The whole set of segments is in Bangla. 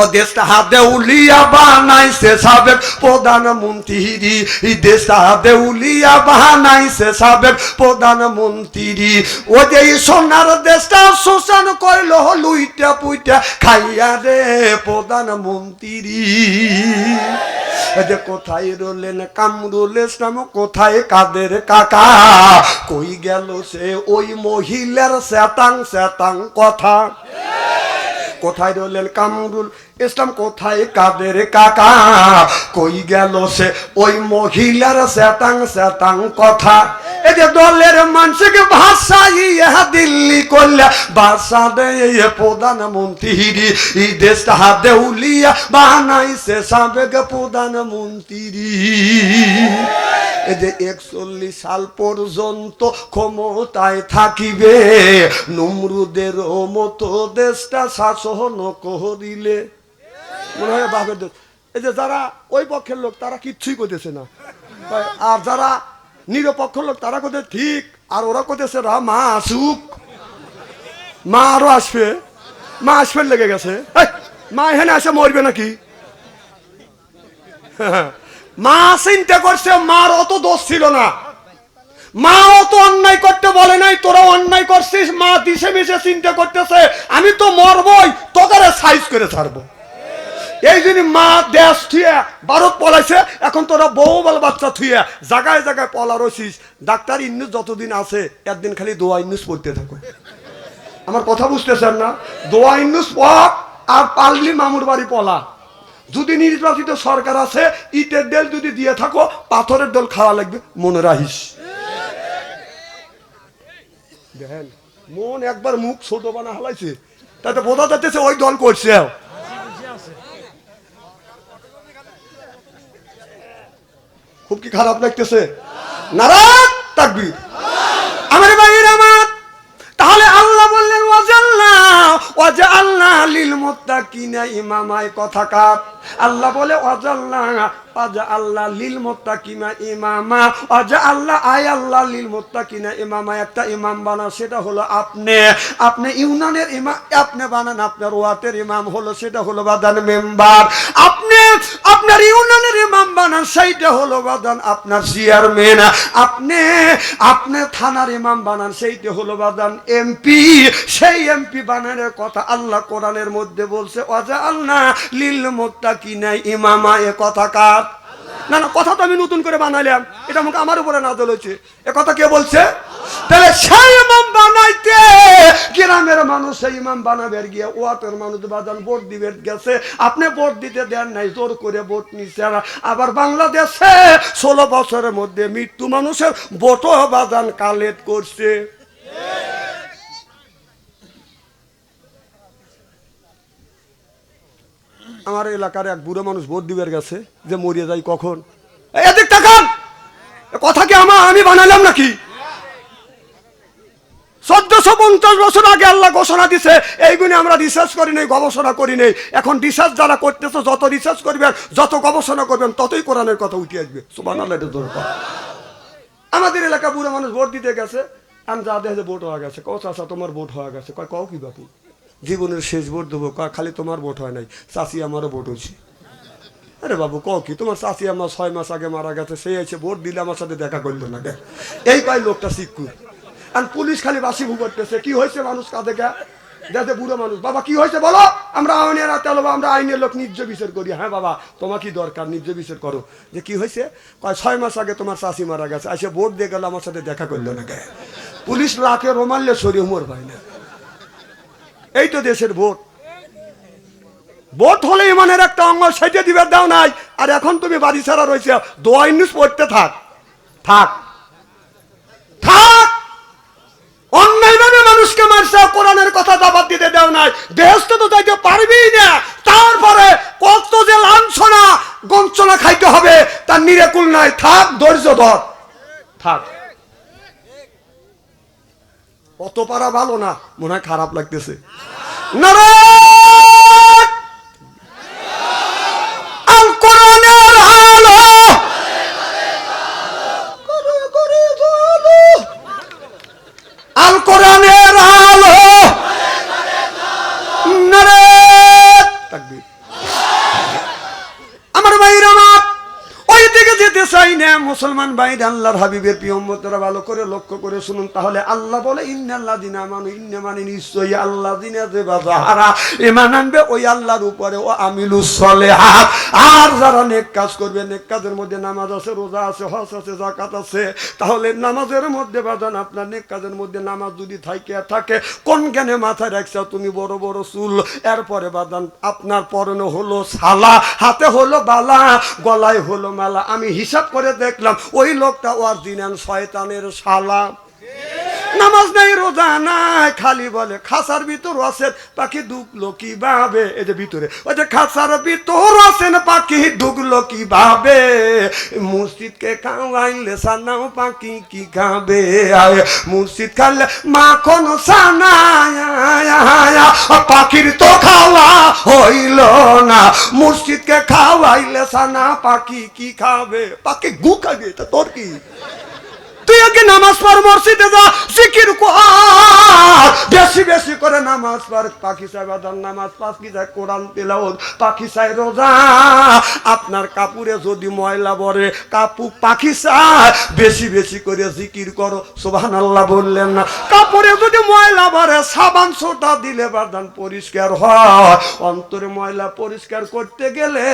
ও দেশটা হাতে উলিয়া বানাইছে সাবেক প্রধানমন্ত্রী। এই দেশটা হাতে উলিয়া সাবেক প্রধানমন্ত্রী। ও যে সোনার দেশটা শোষণ করল লুইটা পুইটা খাইয়া রে প্রধানমন্ত্রী। যে কোথায় রলেন কামরুল ইসলাম, কোথায় কাদের কাকা? কই গেল সে? ওই মহিলার শ্যাতাং শ্যাতাং কথা। কোথায় রলেন কামরুল? ইসলাম কোথায়? কাদের কাকা? কই গেল সে? ওই মহিলার স্যাটাং স্যাটাং কথা। যে দলের মানুষকে ভাষা ইহা দিল্লি করলে ভাষা দেয় প্রধানমন্ত্রী এই দেশটা হাতে উলিয়া বানাইছে সাবেক প্রধানমন্ত্রী যে একচল্লিশ সাল পর্যন্ত ক্ষমতায় থাকিবে, নমরুদের মতো দেশটা শাসন করিলে। মনে হয় বাপের দেশ। এই যে যারা ওই পক্ষের লোক, তারা কিচ্ছুই করতেছে না। আর যারা নিরপেক্ষ লোক, তারা কোথে ঠিক। আর ওরা কোথেছে রা, মা আসুক। মা আরও আসবে। মা আসবে লেগে গেছে। মা এখানে আসে মরবে নাকি? মা চিন্তা করছে, মার অত দোষ ছিল না। মা অত অন্যায় করতে বলে নাই তোরা অন্যায় করছিস, মা দিশে মিশে চিন্তা করতেছে, আমি তো মরবই তোকারে সাইজ করে ছাড়বো। এই জন্য মা দেশ থুয়ে ভারত পলাইছে, এখন তোরা বউ বল বাচ্চা থুয়ে জায়গায় জায়গায় পলা রসিস ডাক্তার ইন্নুস যতদিন আছে, একদিন খালি দোয়া ইন্নুস পড়তে থাকো। আমার কথা বুঝতেছেন না? দোয়া ইন্নুস পক আর পারলি মামুর বাড়ি পলা। যদি নির্বাচিত সরকার আছে, ইটের ডেল যদি দিয়ে থাকো, পাথরের ডোল খাওয়া লাগবে, মনে রাখিস। মন একবার মুখ ছোট বানা হালাইছে, তাতে বোঝা যাচ্ছে ওই দল করছে। খুব কি খারাপ লাগতেছে? আমার আমার। তাহলে আল্লাহ বললেন ওয়াজাল্লাহ ওয়াজাল্লাহ লিল ইমামায়। কথা কাপ আল্লাহ বলে ওয়াজাল্লাহ ওয়াজা আল্লাহ লিল ইমামা। ওয়াজা আল্লাহ আয় আল্লাহ লিল ইমামা। একটা ইমাম বানা সেটা হলো আপনি। আপনি ইউনানের ইমাম আপনি বানান, আপনার ওয়াতের ইমাম হলো, সেটা হলো বাদান মেম্বার। আপনি আপনার ইউনানের ইমাম বানান, সেইটা হলো বাদান, আপনার চেয়ারম্যান আপনি আপনি থানার ইমাম বানান, সেইটা হলো বাদান, এমপি। সেই এমপি বানানের কথা আল্লাহ কোরআনের মধ্যে বলছে অজা আল্লাহ লিল মুত্তাকিনা ইমামা, এ কথা কার? না না, কথা তো আমি নতুন করে বানাইলাম এটা আমাকে আমার উপরে নাজল হয়েছে। এ কথা কে বলছে? তাহলে সেই ইমাম বানাইতে গ্রামের মানুষ সেই ইমাম বানাবে আর গিয়ে ওয়াতের মানুষ বাজান ভোট দিবে, গেছে। আপনি ভোট দিতে দেন নাই, জোর করে ভোট নিচ্ছে আবার বাংলাদেশে ষোলো বছরের মধ্যে মৃত্যু মানুষের ভোটও বাজান কালেক্ট করছে। আমার এলাকার এক বুড়ো মানুষ ভোট দিবের গেছে, যে মরিয়ে যায় কখন? এদিক তাকান! কথা কি আমার? আমি বানালাম নাকি? চোদ্দশো পঞ্চাশ বছর আগে আল্লাহ ঘোষণা দিছে এইগুলি আমরা রিসার্চ করি নেই, গবেষণা করি নেই। এখন রিসার্চ যারা করতেছে, যত রিসার্চ করবেন, যত গবেষণা করবেন, ততই কোরআনের কথা উঠে আসবে। দরকার। আমাদের এলাকা বুড়ো মানুষ ভোট দিতে গেছে আমি যা দেখে ভোট হয়ে গেছে। কও চাষা তোমার ভোট হয়ে গেছে? কয়, কও কি বাপু? জীবনের শেষ ভোট দেবো। খালি তোমার ভোট হয় নাই। চাষি আমারও ভোট হয়েছে। আরে বাবু, কও কি? তোমার চাষি আমার ছয় মাস আগে মারা গেছে সে এসে ভোট দিলে আমার সাথে দেখা করল না গে। এই কয় লোকটা শিক্ষু আর পুলিশ খালি বাসি ভু করতেছে। কি হয়েছে মানুষ কাঁদে গা? দেখে বুড়ো মানুষ। বাবা, কি হয়েছে বলো? আমরা আইনের আলো আমরা আইনের লোক নির্য বিচার করি। হ্যাঁ বাবা, তোমার কি দরকার? নির্য বিচার করো। যে কি হয়েছে? কয়, ছয় মাস আগে তোমার চাষি মারা গেছে, এসে ভোট দিয়ে গেল, আমার সাথে দেখা করল না গে। পুলিশ লাখে রোমানলে শরীর উমর পায় না। এই তো দেশের ভোট। ভোট হলে ইমানের একটা অঙ্গ সেটে দিবে, দাও নাই। আর এখন তুমি বাড়ি ছাড়া রয়েছে, দোয়া ইন্নুস পড়তে থাক। থাক। থাক! মানুষকে কোরআনের কথা দিতে দেও নাই। তো পারবেই না। তারপরে কত যে লাঞ্ছনা, গঞ্চনা খাইতে হবে, তার নাই। থাক, ধৈর্য ধর। থাক। অত পারা ভালো না, মনে হয় খারাপ লাগতেছে। নারায়ণ! আল কোরআনের আলো নারায়ণ! তাকবীর। মুসলমান বাইরে আল্লাহর হাবিবের পিয়ম্মতরা ভালো করে লক্ষ্য করে শুনুন। তাহলে আল্লাহ বলে ইন্নাল্লাহ দিনা মানু ইন্নে মানে নিশ্চয়ই আল্লাহ দিনা যে বাজাহারা ইমান আনবে ওই আল্লাহর উপরে, ও আমিলু সলেহাত। আর যারা নেক কাজ করবে, নেক কাজের মধ্যে নামাজ আছে, রোজা আছে, হজ আছে জাকাত আছে, তাহলে নামাজের মধ্যে বাজান আপনার নেক কাজের মধ্যে নামাজ যদি থাকে থাকে, কোন জ্ঞানে মাথায় রাখছ, তুমি বড় বড় চুল। এরপরে বাদান আপনার পরনে হলো সালা, হাতে হলো বালা, গলায় হলো মালা। আমি হিসাব করে দেখলাম ওই লোকটা অরিজিনাল শয়তানের শালা। নামাজ নাই, রোজা নাই, খালি বলে খাসার ভিতর আছেন, পাখি ঢুকলো কি ভাবে এই যে ভিতরে, ওই যে খাসার ভিতর আছেন, পাখি ঢুকলো কি ভাবে মসজিদকে খাওয়াইলে সানাও পাখি কি খাবে? মসজিদ খালে মাখন সানা পাখির তো খাওয়া হইল না। মসজিদকে খাওয়াইলে সানা পাখি কি খাবে? পাখি গু খাবে তোর কি? তুই আগে নামাজ পড়, মসজিদে যা, জিকির কর। বেশি বেশি করে নামাজ পড়। পাখি সাহেব আদান নামাজ কোরআন পাখি সাহেব রোজা। আপনার কাপুরে যদি ময়লা বরে কাপু পাখি সাহেব, বেশি বেশি করে জিকির করো। সুবহান আল্লাহ বললেন না। কাপড়ে যদি ময়লা বরে সাবান সোটা দিলে বাদান পরিষ্কার হয়। অন্তরে ময়লা পরিষ্কার করতে গেলে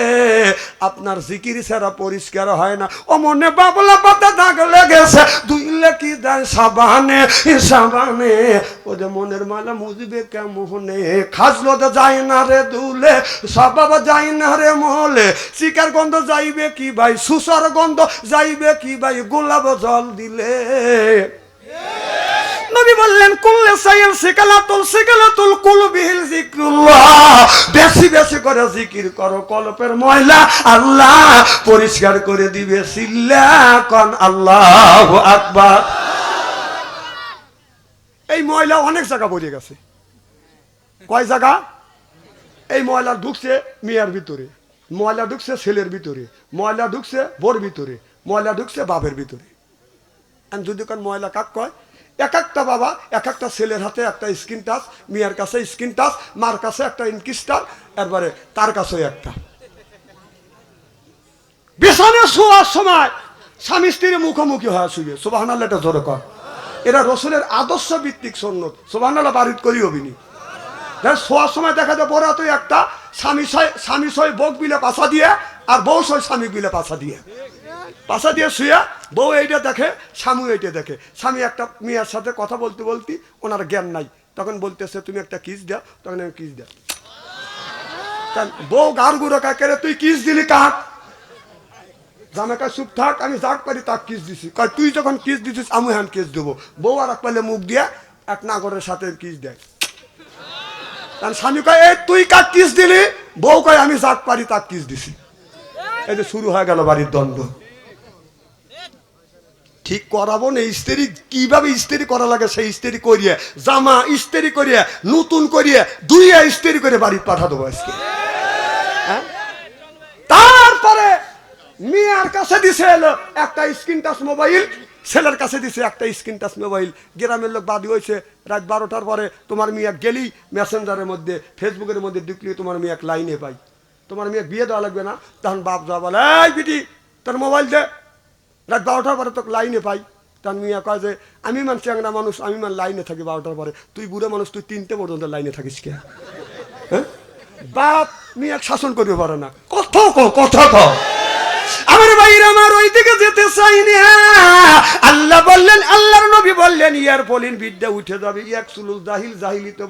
আপনার জিকির ছাড়া পরিষ্কার হয় না। ও মনে বাবলা পাতা দাগ লেগেছে। দুইলে কি দান সাবানে সাবানে। ওদের মনের মালা মুজবে কেমনে? তো যায় না রে দুলে সাবাব যায় না রে মহলে শিকার গন্ধ যাইবে কি ভাই? সুসার গন্ধ যাইবে কি ভাই? গোলাপ জল দিলে। নবী বললেন, কুল্লে সাইল সিকালাতুল সিকালাতুল কুলবিহিল জিক্রুল্লাহ বেশি বেশি করে জিকির করো কলপের ময়লা আল্লাহ পরিষ্কার করে দিবে। সিল্লা কন আল্লাহু আকবার। এই ময়লা অনেক জায়গা পড়ে গেছে। কয় জায়গা? এই ময়লা ঢুকছে মেয়ার ভিতরে, ময়লা ঢুকছে ছেলের ভিতরে, ময়লা ঢুকছে বোর ভিতরে, ময়লা ঢুকছে বাপের ভিতরে। আর যদি কোন ময়লা কাক কয় এক একটা বাবা, এক একটা ছেলের হাতে একটা স্ক্রিন টাচ মেয়ের কাছে স্ক্রিন টাচ মার কাছে একটা ইনকিস্টার এরপরে তার কাছেও একটা। বিছানে শোয়ার সময় স্বামী স্ত্রীর মুখোমুখি হয়ে শুবে সুবাহান এটা জোরে কর। এরা রসুলের আদর্শ ভিত্তিক সন্ন্যত। সুবাহান বাড়িত করি অভিনী শোয়ার সময় দেখা যায় বড় তুই একটা স্বামী সয় স্বামী সয় বক বিলে পাশা দিয়ে, আর বউ সয় স্বামী বিলে পাশা দিয়ে। পাশা দিয়ে শুয়ে, বউ এইটা দেখে, স্বামী এইটা দেখে। স্বামী একটা মেয়ের সাথে কথা বলতে বলতে ওনার জ্ঞান নাই। তখন বলতেছে, তুমি একটা কিস দাও। তখন আমি কিস দাও বউ গার গুঁড়ো কাকে তুই কিস দিলি কাক জামাকা চুপ থাক, আমি যাক পারি তাক কিস দিছি। কয়, তুই যখন কিস দিছিস, আমি হ্যান কিস দেবো। বউ আর এক পালে মুখ দিয়ে এক নাগরের সাথে কিস দেয়। কারণ স্বামী কয়, এই তুই কাক কিস দিলি? বউ কয়, আমি যাক পারি তাক কিস দিছি। এই যে শুরু হয়ে গেল বাড়ির দ্বন্দ্ব। ঠিক করাবো না ইস্তেরি কীভাবে ইস্তেরি করা লাগে, সেই ইস্তেরি করিয়ে, জামা ইস্তেরি করিয়ে, নতুন করিয়ে, দুইয়া ইস্তেরি করে বাড়ি পাঠা দেবো আজকে। হ্যাঁ? তারপরে মেয়ের কাছে দিছে এলো, একটা স্ক্রিন টাচ মোবাইল, ছেলের কাছে দিছে একটা স্ক্রিন টাচ মোবাইল। গ্রামের লোক বাদী হয়েছে, রাত বারোটার পরে তোমার মেয়ে গেলি মেসেঞ্জারের মধ্যে ফেসবুকের মধ্যে ঢুকলি তোমার মেয়ে এক লাইনে পাই। তোমার মেয়ে বিয়ে দেওয়া লাগবে না, তখন বাপ যা বলে, এই বিটি, তোর মোবাইল দে। রাত বারোটার পরে তোকে লাইনে পাই। তার মিয়া কয় যে, আমি মান চ্যাংরা মানুষ, আমি মান লাইনে থাকি বারোটার পরে। তুই বুড়ো মানুষ, তুই তিনটে পর্যন্ত লাইনে থাকিস কে? হ্যাঁ? বাপ, মিয়া শাসন করবে পারে না। কথা কো কথা আমার আমার ওই দিকে যেতে চাই না আল্লাহ বললেন, আল্লাহর নবী বললেন, ইয়ার বিদ্যা উঠে যাবে, এক সুলুল জাহিল জাহিলিতে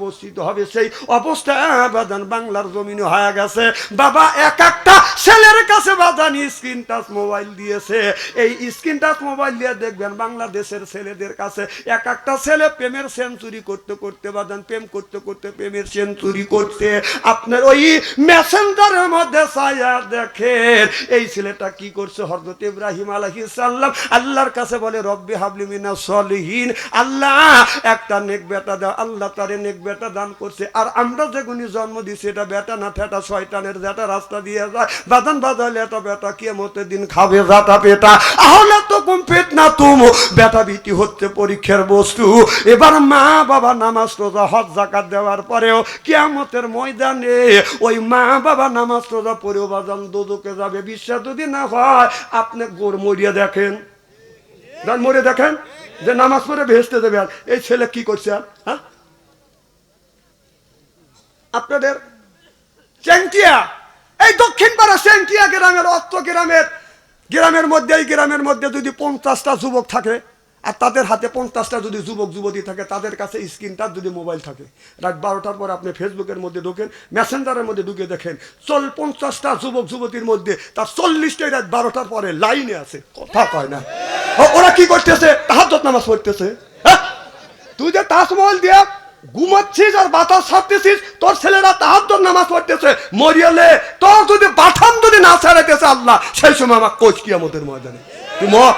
হবে, সেই অবস্থা বাদান বাংলার জমিনে হয়ে গেছে। বাবা, এক একটা ছেলের কাছে বাদান স্ক্রিন টাচ মোবাইল দিয়েছে। এই স্ক্রিন টাচ মোবাইল দিয়ে দেখবেন, বাংলাদেশের ছেলেদের কাছে এক একটা ছেলে প্রেমের সেঞ্চুরি করতে করতে, বাদান প্রেম করতে করতে, প্রেমের সেঞ্চুরি করতে আপনার ওই মেসেঞ্জারের মধ্যে ছায়া দেখেন। এই ছেলেটা কি করছে? হরদত ইব্রাহিম আলহি সাল্লাম আল্লাহর কাছে বলে, রব্বি হাবলি মিনা সলিহীন। আল্লাহ, একটা নেক বেটা দাও আল্লাহ তারে নেক বেটা দান করছে। আর আমরা যেগুনি জন্ম দিছি, এটা বেটা না ঠেটা শয়তানের যেটা রাস্তা দিয়ে যায়। বাদান বাজালে এটা বেটা কে মতে দিন খাবে যাটা পেটা। আহলে তো কম পেট না তুম। বেটা বিটি হচ্ছে পরীক্ষার বস্তু। এবার মা বাবা নামাজ রোজা, হজ জাকাত দেওয়ার পরেও কিয়ামতের ময়দানে ওই মা বাবা নামাজ রোজা পরেও বাজান দোদকে যাবে। বিশ্বাস যদি না হয় আপনি গোর মরিয়া দেখেন। দেন মরে দেখেন? যে নামাজ পড়ে ভেসতে দেবে আর। এই ছেলে কি করছে আর? হ্যাঁ? আপনাদের চ্যাংটিয়া। এই দক্ষিণ পাড়া চ্যাংটিয়া গ্রামের অর্থ গ্রামের গ্রামের মধ্যে, এই গ্রামের মধ্যে যদি পঞ্চাশটা যুবক থাকে আর তাদের হাতে পঞ্চাশটা যদি যুবক, যুবতী থাকে, তাদের কাছে স্ক্রিনটার যদি মোবাইল থাকে। রাত বারোটার পর আপনি ফেসবুকের মধ্যে ঢোকেন, মেসেঞ্জারের মধ্যে ঢুকে দেখেন, চল পঞ্চাশটা যুবক, যুবতীর মধ্যে, তার চল্লিশটাই রাত বারোটার পরে লাইনে আছে। কথা কয় না। ওরা কি করতেছে? তাহার নামাজ পড়তেছে। হ্যাঁ? তুই যে তাজমহল দিয়ে ঘুমাচ্ছিস আর বাতাস ছাড়তেছিস, তোর ছেলেরা তাহার নামাজ পড়তেছে, মরিয়ালে, তোর যদি বাথাম যদি না ছাড়াইতেছে আল্লাহ, সেই সময় আমার কোচ কি আমাদের ময়দানে। তুই মর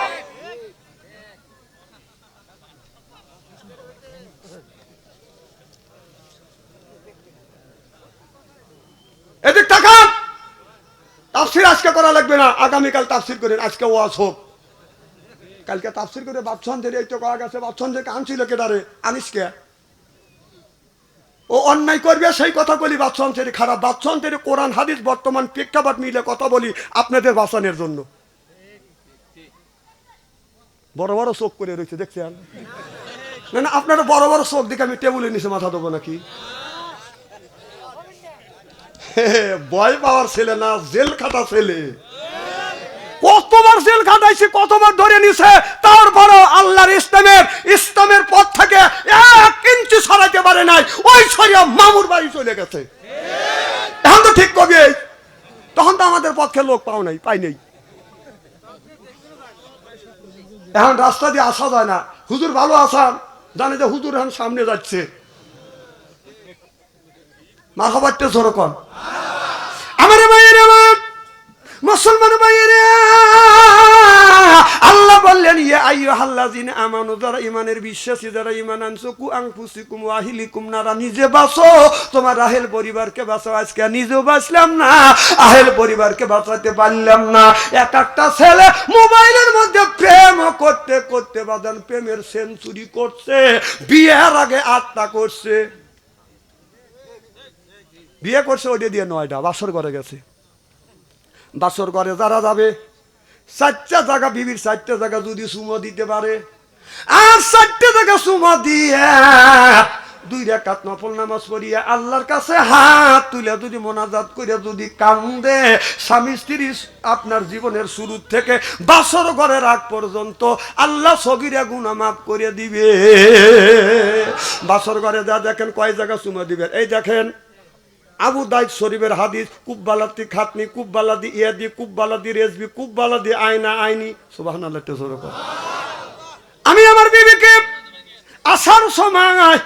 এদিক তাকান তাফসির আজকে করা লাগবে না আগামীকাল তাফসির করেন, আজকে ওয়াজ হোক। কালকে তাফসির করে বাচ্চনদের এই তো করা গেছে বাচ্চনদেরকে আনছিল আনিস কে? ও অন্যায় করবে, সেই কথা বলি বাচ্চনদের খারাপ। বাচ্চনদের কোরআন, হাদিস, বর্তমান প্রেক্ষাপট মিলে কথা বলি আপনাদের বাঁচানোর জন্য। বড় বড় চোখ করে রয়েছে, দেখছেন? না না, আপনারা বড় বড় চোখ দেখে আমি টেবুলে নিচে মাথা দেবো নাকি? ভয় পাওয়ার ছেলে না, জেল খাটা ছেলে। কতবার জেল কতবার ধরে নিছে, তারপরও আল্লাহর ইসলামের ইসলামের থেকে এক ইঞ্চি সরাইতে পারে নাই। ওই সরিয়া মামুর বাড়ি চলে গেছে। এখন তো ঠিক কবে তখন তো আমাদের পক্ষে লোক পাও নাই, পাই নেই। এখন রাস্তা দিয়ে আসা যায় না। হুজুর ভালো আসান জানে যে হুজুর এখন সামনে যাচ্ছে। মা খাবারটা জোর কর আমার ভাইয়ের আমার মুসলমান আল্লাহ বললেন ইয়ে আইয়ো হাল্লাজিন আমানু, যারা ইমানের বিশ্বাসী, যারা ইমান আনছো, কু আংফুসিকুম ওয়াহিলিকুম নারা, নিজে বাঁচো। তোমার আহেল পরিবারকে বাঁচো আজকে নিজেও বাঁচলাম না, আহেল পরিবারকে বাঁচাতে পারলাম না। এক একটা ছেলে মোবাইলের মধ্যে প্রেম করতে করতে বাদান প্রেমের সেঞ্চুরি করছে, বিয়ের আগে আটটা করছে। বিয়ে করছে, ওইটা দিয়ে নয়টা, বাসর ঘরে গেছে। বাসর ঘরে যারা যাবে চারটা জায়গা, বিবির চারটা জায়গা যদি সুমো দিতে পারে। আর চারটে জায়গা সুমো দিয়ে দুই রেখাত নফল নামাজ পড়িয়া আল্লাহর কাছে হাত তুলে যদি মোনাজাত করে যদি কান্দে, স্বামী স্ত্রী আপনার জীবনের শুরু থেকে বাসর ঘরের আগ পর্যন্ত আল্লাহ সগিরা গুণা মাফ করে দিবে। বাসর ঘরে যা দেখেন, কয় জায়গা সুমো দিবেন? এই দেখেন আবু দাইদ শরীফের হাদিস, কুব্বালাতি খাতনি কুব্বালাদি ইয়াদি কুব্বালাদি রেজবি কুব্বালাদি আয়না আইনি সুবাহান আমি আমার বিবিকে আসার সময়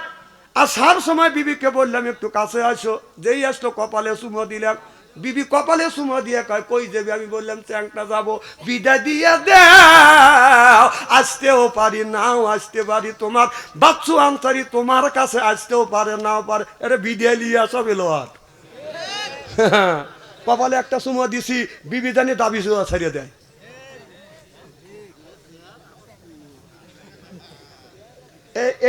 আসার সময় বিবিকে বললাম, একটু কাছে আসো। যেই আসলো, কপালে সুমো দিলাম। বিবি কপালে সুমো দিয়ে কয়, কই যাবি? আমি বললাম, চ্যাংটা যাব। বিদা দিয়ে দে আসতেও পারি, নাও আসতে পারি। তোমার বাচ্চু আনসারি তোমার কাছে আসতেও পারে, নাও পারে। এটা বিদায় নিয়ে আসো বেলোয়ার কপালে একটা সুমো দিছি, বিবি জানি দাবি ছাড়িয়ে দেয়।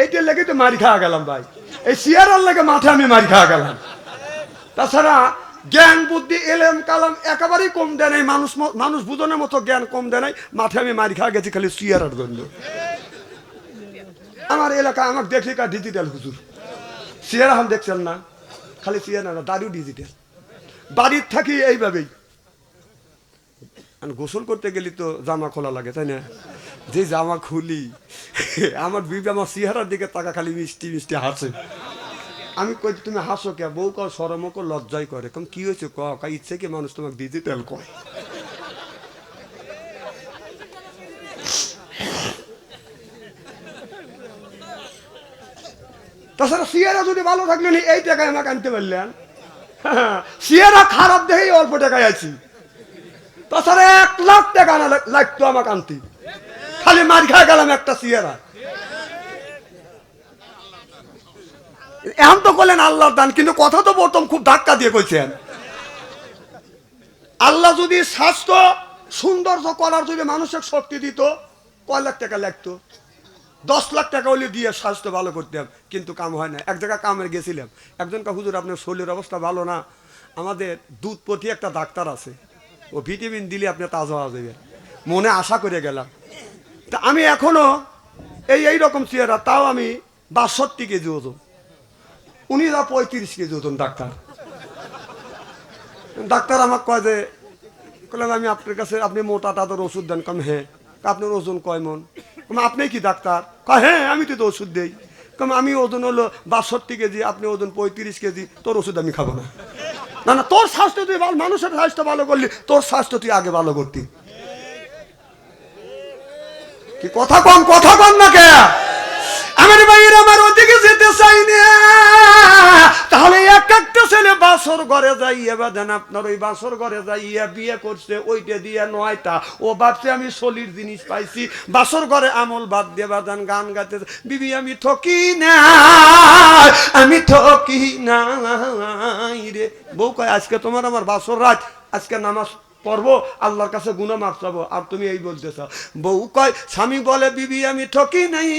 এইটার লেগে তো মারি খাওয়া গেলাম ভাই। এই সিয়ারার লেগে মাঠে আমি মারি খাওয়া গেলাম। তাছাড়া জ্ঞান, বুদ্ধি, এলেম, কালাম একেবারেই কম দেয় নাই। মানুষ মানুষ বুঝনের মতো জ্ঞান কম দেয় নাই। মাঠে আমি মারি খাওয়া গেছি খালি সিয়ারার জন্য। আমার এলাকা, আমাকে দেখি কা ডিজিটাল হুজুর। সিয়ারা হাম দেখছেন না। খালি সিয়ারা না দারু ডিজিটাল বাড়ির থাকি এইভাবেই। গোসল করতে গেলি তো জামা খোলা লাগে, তাই না? যে জামা খুলি, আমার বিবি আমার চেহারার দিকে তাকা, খালি মিষ্টি মিষ্টি হাসে। আমি কই, তুমি হাসো কে? বউ কর সরম কর, লজ্জাই করে। কম, কি হয়েছে? ক? কা, ইচ্ছে কি মানুষ তোমাকে ডিজিটাল কয়? তাছাড়া সিয়ারা যদি ভালো থাকলে নি, এই টাকায় আমাকে আনতে পারলেন? সিয়ারা খারাপ দেখেই অল্প টাকায় আছি তাছাড়া এক লাখ টাকা না লাগতো আমাকে আনতে। খালি মার খায় গেলাম একটা সিয়ারা। এখন তো করলেন আল্লাহর দান, কিন্তু কথা তো প্রথম খুব ধাক্কা দিয়ে কইছেন। আল্লাহ যদি স্বাস্থ্য, সৌন্দর্য করার যদি মানুষের শক্তি দিত, কয় লাখ টাকা লাগতো? দশ লাখ টাকা হলে দিয়ে স্বাস্থ্য ভালো করতাম কিন্তু কাম হয় না। এক জায়গায় কামে গেছিলাম। একজন হুজুর, আপনার শরীরের অবস্থা ভালো না। আমাদের দুধ প্রতি একটা ডাক্তার আছে। ও ভিটামিন দিলে আপনি তাজা হওয়া যাবে মনে আশা করে গেলাম। তা আমি এখনও এই এই রকম চেহারা, তাও আমি বাষট্টি কেজি ওজন। উনি যা পঁয়ত্রিশ কেজি ওজন ডাক্তার। ডাক্তার আমাকে কয় যে বললাম আমি আপনার কাছে, আপনি মোটা তাদের ওষুধ দেন। কম হ্যাঁ। আপনার ওজন কয় মন? আপনি কি ডাক্তার? কয় হ্যাঁ আমি তো ওষুধ দেই। আমি ওজন হলো বাষট্টি কেজি, আপনি ওজন পঁয়ত্রিশ কেজি, তোর ওষুধ আমি খাব না। না না, তোর স্বাস্থ্য তুই ভালো, মানুষের স্বাস্থ্য ভালো করলি, তোর স্বাস্থ্য তুই আগে ভালো করতি। কি কথা কম কথা কম না কে? আমার ভাইয়ের আমার ওদিকে যেতে চাই না। তাহলে এক বাসর ঘরে যাইয়া বাদেন আপনার, ওই বাসর ঘরে যাইয়া বিয়ে করছে, ওইটা দিয়ে নয়টা। ও ভাবছে, আমি সলির জিনিস পাইছি। বাসর ঘরে আমল বাদ দিয়ে বাদান গান গাইতে। বিবি, আমি ঠকি না আমি ঠকি না রে। বউ কয়, আজকে তোমার আমার বাসর রাত, আজকে নামাজ পড়ব আল্লাহর কাছে গুনা মাফ চাবো। আর তুমি এই বলতেছ, বউ কয়, স্বামী বলে, বিবি, আমি ঠকি নাই,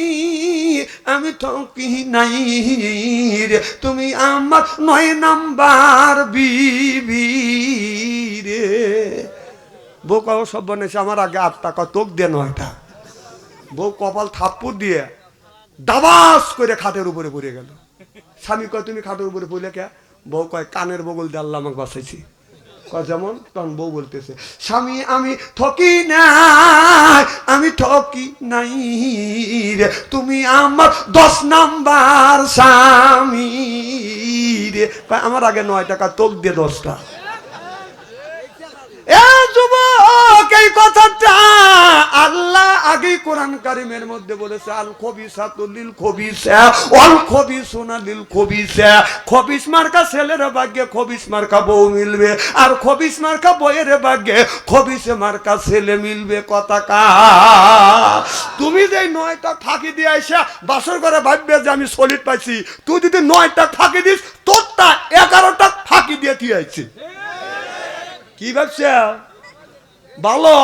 আমি ঠকি নাই রে। তুমি আমার নয় নাম্বার বিবি রে। বউ কয় সব বানাইছে, আমার আগে আটটা কয়, তোক দিয়ে নয়টা। বউ কপাল থাপ্পুর দিয়ে দাবাস করে খাটের উপরে পড়ে গেল। স্বামী কয়, তুমি খাটের উপরে পড়লে কে? বউ কয়, কানের বগল দিয়ে আল্লাহ আমাকে বাঁচাইছি। কয় যেমন তখন বউ বলতেছে, স্বামী, আমি ঠকি না আমি ঠকি নাই রে। তুমি আমার দশ নাম্বার স্বামী রে। আমার আগে নয় টাকা তোক দিয়ে দশটা। কোরআন কারিমের মধ্যে বলেছে, আল খবিসা তুলিল খবিসা অল খবিসুনা লিল খবিসা। খবিস মার্কা ছেলের ভাগ্যে, খবিস মার্কা বউ মিলবে। আর খবিস মার্কা বইয়ের ভাগ্যে, খবিসে মার্কা ছেলে মিলবে। কথা কা। তুমি যে নয়টা ফাঁকি দিয়ে আইসা বাসর করে ভাববে যে আমি সলিড পাইছি, তুই যদি নয়টা ফাঁকি দিস, তোরটা এগারোটা ফাঁকি দিয়ে তুই আইছি কি ভাবছ? ভালো।